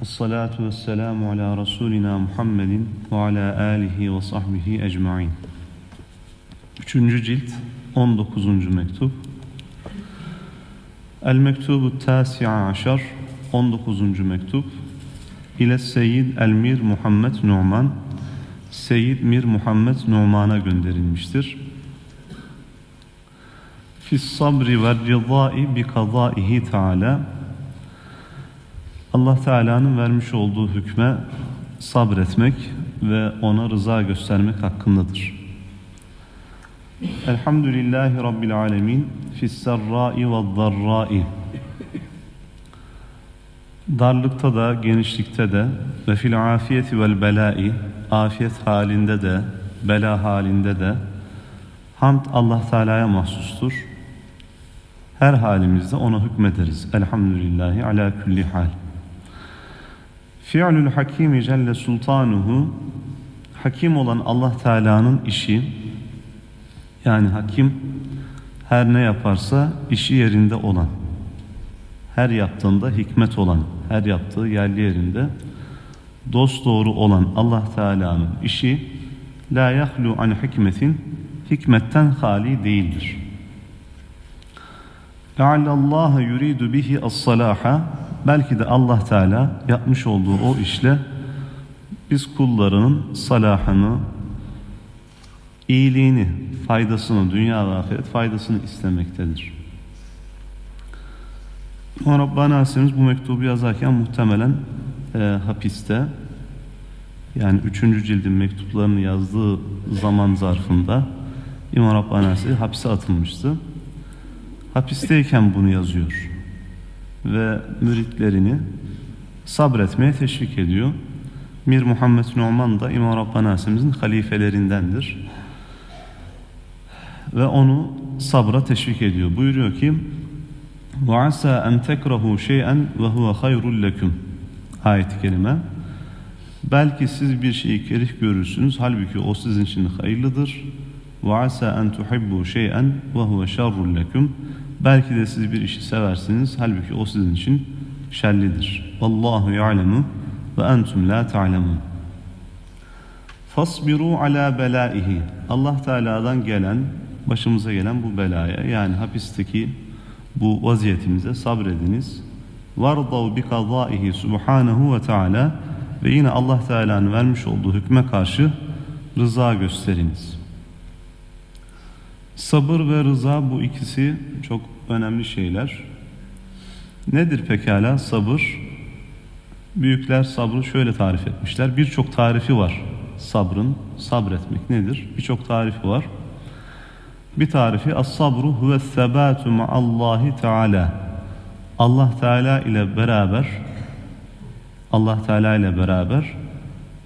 Vessalatu vesselamu ala Resulina Muhammedin ve ala alihi ve sahbihi ecmain. Üçüncü cilt 19. mektup. El mektubu tasi'a aşar 19. mektup. İle Seyyid Elmir Muhammed Numan Seyyid Mir Muhammed Numan'a gönderilmiştir. Fis sabri ve rızai bi kazaihi Teala Allah Teala'nın vermiş olduğu hükme sabretmek ve ona rıza göstermek hakkındadır. Elhamdülillahi Rabbil alemin fisserrai ve darrai Darlıkta da, genişlikte de ve fil afiyeti vel belai afiyet halinde de, bela halinde de hamd Allah Teala'ya mahsustur. Her halimizde ona hükmederiz. Elhamdülillahi ala kulli hal. Fi'lül hakimi celle sultanuhu Hakim olan Allah Teala'nın işi yani hakim her ne yaparsa işi yerinde olan her yaptığında hikmet olan her yaptığı yerli yerinde dost doğru olan Allah Teala'nın işi la yahlu an hikmetin hikmetten hali değildir. Allah yuridu bihi as-salaha belki de Allah Teala yapmış olduğu o işle biz kullarının salahını, iyiliğini, faydasını, dünya ve ahiret faydasını istemektedir. İmam Rabbani Hasemiz bu mektubu yazarken muhtemelen e, hapiste yani üçüncü cildin mektuplarını yazdığı zaman zarfında İmam Rabbani Hasemiz hapse atılmıştı Hapisteyken bunu yazıyor ve müritlerini sabretmeye teşvik ediyor. Mir Muhammed Numan da İmam Rabbani Hasemizin halifelerindendir. Ve onu sabra teşvik ediyor. Buyuruyor ki وَعَسَى أَنْ تَكْرَهُ شَيْئًا وَهُوَ خَيْرٌ لَكُمْ Ayet-i kerime Belki siz bir şeyi kerih görürsünüz halbuki o sizin için hayırlıdır. وَعَسَى أَنْ تُحِبُّوا شَيْئًا وَهُوَ شَرٌ لَكُمْ Belki de siz bir işi seversiniz halbuki o sizin için şerlidir. Vallahu ya'lemu ve entum la ta'lemun. Fasbiru ala belaihi. Allah Teala'dan gelen, başımıza gelen bu belaya yani hapisteki bu vaziyetimize sabrediniz. Vardav bi kazaihi subhanahu ve taala ve yine Allah Teala'nın vermiş olduğu hükme karşı rıza gösteriniz. Sabır ve rıza bu ikisi çok önemli şeyler. Nedir pekala sabır? Büyükler sabrı şöyle tarif etmişler. Birçok tarifi var sabrın. Sabretmek nedir? Birçok tarifi var. Bir tarifi as-sabru huve sebatu ma'allahi teala. Allah Teala ile beraber Allah Teala ile beraber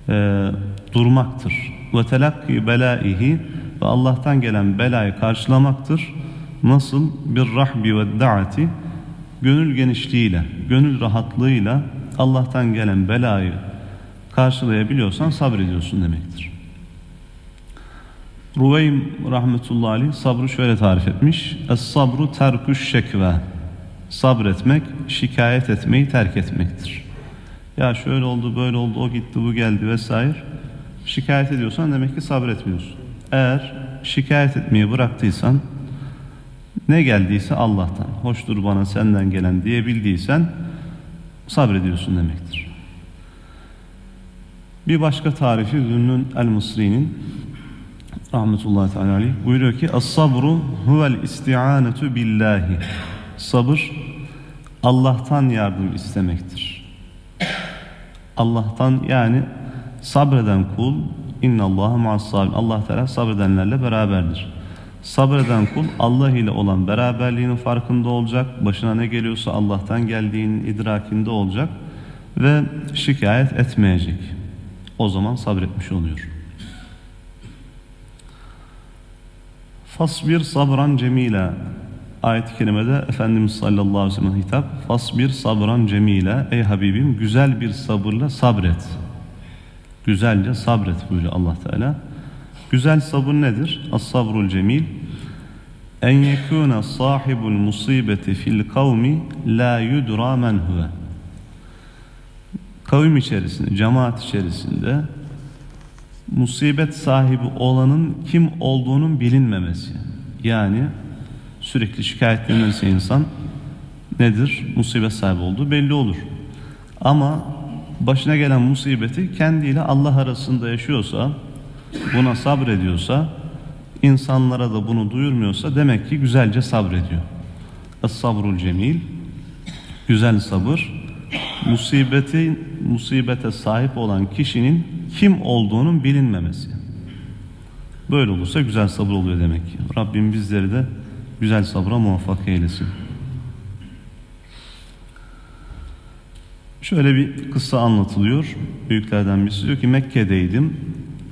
e, durmaktır. Ve telakki belaihi ve Allah'tan gelen belayı karşılamaktır. Nasıl bir rahbi ve daati gönül genişliğiyle, gönül rahatlığıyla Allah'tan gelen belayı karşılayabiliyorsan sabrediyorsun demektir. Ruveym rahmetullahi aleyh sabrı şöyle tarif etmiş. Es-sabru terkuş şekve. Sabretmek, şikayet etmeyi terk etmektir. Ya şöyle oldu, böyle oldu, o gitti, bu geldi vesaire. Şikayet ediyorsan demek ki sabretmiyorsun. Eğer şikayet etmeyi bıraktıysan ne geldiyse Allah'tan, hoştur bana senden gelen diyebildiysen sabrediyorsun demektir. Bir başka tarifi Zünnün el-Mısri'nin rahmetullahi teala aleyh buyuruyor ki as-sabru huvel isti'anetu billahi sabır Allah'tan yardım istemektir. Allah'tan yani sabreden kul innallaha ma'as Allah Teala sabredenlerle beraberdir. Sabreden kul Allah ile olan beraberliğinin farkında olacak. Başına ne geliyorsa Allah'tan geldiğinin idrakinde olacak ve şikayet etmeyecek. O zaman sabretmiş oluyor. Fasbir sabran cemila ayet-i kerimede Efendimiz sallallahu aleyhi ve sellem hitap Fasbir sabran cemila ey Habibim güzel bir sabırla sabret. Güzelce sabret buyuruyor Allah Teala. Güzel sabır nedir? As-sabrul cemil en yekuna sahibul musibeti fil kavmi la yudra men huve. Kavim içerisinde, cemaat içerisinde musibet sahibi olanın kim olduğunun bilinmemesi. Yani sürekli şikayetlenirse insan nedir? Musibet sahibi olduğu belli olur. Ama başına gelen musibeti kendiyle Allah arasında yaşıyorsa, buna sabrediyorsa, insanlara da bunu duyurmuyorsa demek ki güzelce sabrediyor. Es-sabrul cemil, güzel sabır, musibeti, musibete sahip olan kişinin kim olduğunun bilinmemesi. Böyle olursa güzel sabır oluyor demek ki. Rabbim bizleri de güzel sabra muvaffak eylesin. Şöyle bir kısa anlatılıyor. Büyüklerden birisi diyor ki Mekke'deydim.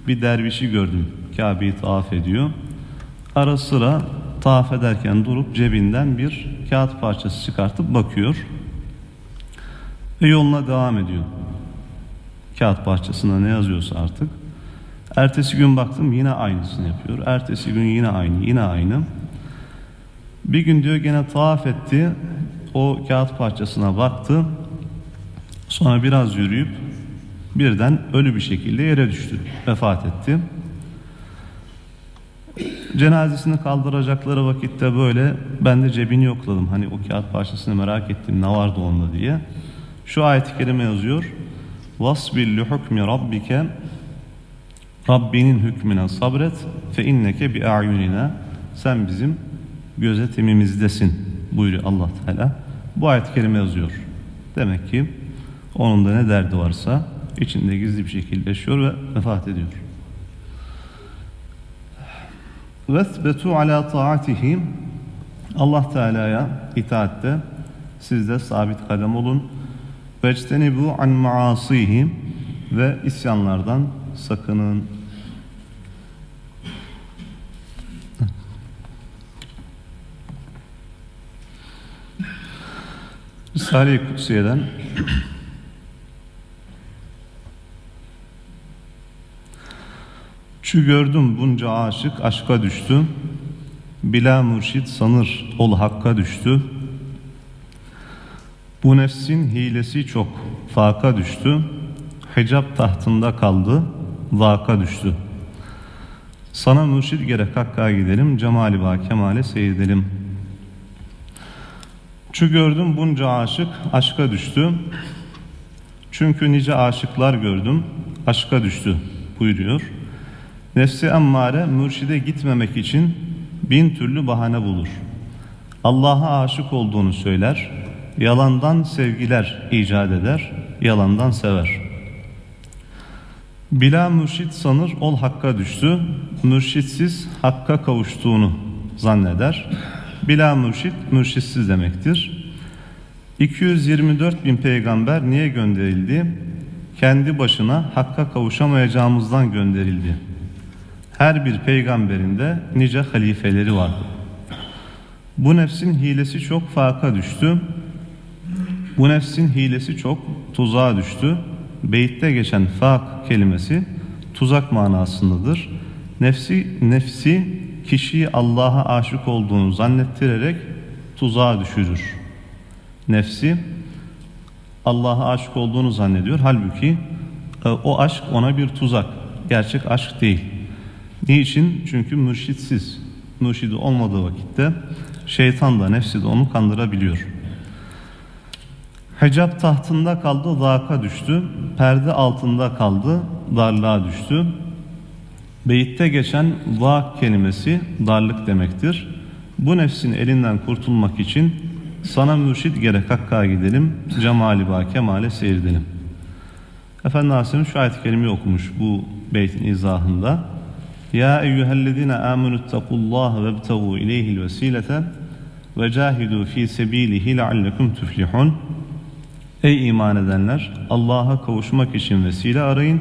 Bir dervişi gördüm. Kabe'yi tavaf ediyor. Ara sıra tavaf ederken durup cebinden bir kağıt parçası çıkartıp bakıyor. Ve yoluna devam ediyor. Kağıt parçasında ne yazıyorsa artık. Ertesi gün baktım yine aynısını yapıyor. Ertesi gün yine aynı, yine aynı. Bir gün diyor gene tavaf etti. O kağıt parçasına baktı. Sonra biraz yürüyüp birden ölü bir şekilde yere düştü. Vefat etti. Cenazesini kaldıracakları vakitte böyle ben de cebini yokladım. Hani o kağıt parçasını merak ettim ne vardı onda diye. Şu ayet-i kerime yazıyor. Vasbil li hukmi rabbike Rabbinin hükmüne sabret fe inneke bi a'yunina sen bizim gözetimimizdesin buyuruyor Allah Teala. Bu ayet-i kerime yazıyor. Demek ki onun da ne derdi varsa içinde gizli bir şekilde yaşıyor ve vefat ediyor. Vesbetu ala taatihi Allah Teala'ya itaatte siz de sabit kadem olun. Vectenibu an maasihi ve isyanlardan sakının. Risale-i Kutsiye'den Şu gördüm bunca aşık aşka düştü. Bila mürşit sanır ol hakka düştü. Bu nefsin hilesi çok faka düştü. Hicap tahtında kaldı vaka düştü. Sana mürşit gerek hakka gidelim. Cemali ba kemale seyredelim. Şu gördüm bunca aşık aşka düştü. Çünkü nice aşıklar gördüm aşka düştü buyuruyor. Nefsi emmare mürşide gitmemek için bin türlü bahane bulur. Allah'a aşık olduğunu söyler, yalandan sevgiler icat eder, yalandan sever. Bila mürşit sanır ol hakka düştü, mürşitsiz hakka kavuştuğunu zanneder. Bila mürşit mürşitsiz demektir. 224 bin peygamber niye gönderildi? Kendi başına hakka kavuşamayacağımızdan gönderildi. Her bir peygamberinde nice halifeleri vardı. Bu nefsin hilesi çok faka düştü. Bu nefsin hilesi çok tuzağa düştü. Beytte geçen fak kelimesi tuzak manasındadır. Nefsi nefsi kişiyi Allah'a aşık olduğunu zannettirerek tuzağa düşürür. Nefsi Allah'a aşık olduğunu zannediyor. Halbuki e, o aşk ona bir tuzak. Gerçek aşk değil. Niçin? Çünkü mürşitsiz. Mürşidi olmadığı vakitte şeytan da nefsi de onu kandırabiliyor. Hecap tahtında kaldı, zaka düştü. Perde altında kaldı, darlığa düştü. Beyitte geçen vak kelimesi darlık demektir. Bu nefsin elinden kurtulmak için sana mürşid gerek hakka gidelim, cemali ba kemale seyredelim. Efendi Aleyhisselam şu ayet-i kerimeyi okumuş bu beytin izahında. Ya eyyühellezine amenu ittakullaha ve ebtevu ileyhil vesilete ve cahidu fi sebilihi leallekum tuflihun. Ey iman edenler! Allah'a kavuşmak için vesile arayın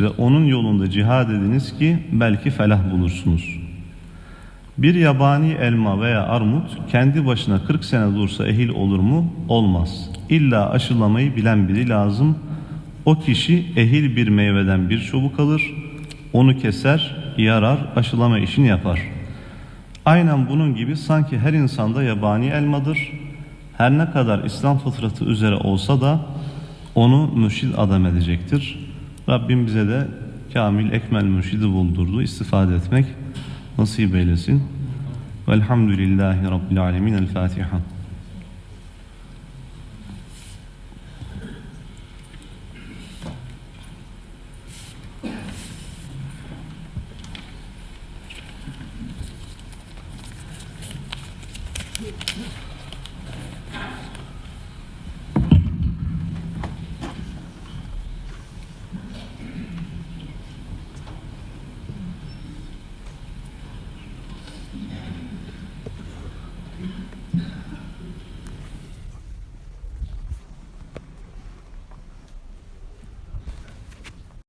ve onun yolunda cihad ediniz ki belki felah bulursunuz. Bir yabani elma veya armut kendi başına 40 sene dursa ehil olur mu? Olmaz. İlla aşılamayı bilen biri lazım. O kişi ehil bir meyveden bir çubuk alır, onu keser, yarar, aşılama işini yapar. Aynen bunun gibi sanki her insanda yabani elmadır. Her ne kadar İslam fıtratı üzere olsa da onu mürşid adam edecektir. Rabbim bize de kamil ekmel mürşidi buldurdu. istifade etmek nasip eylesin. Velhamdülillahi Rabbil alemin. El Fatiha.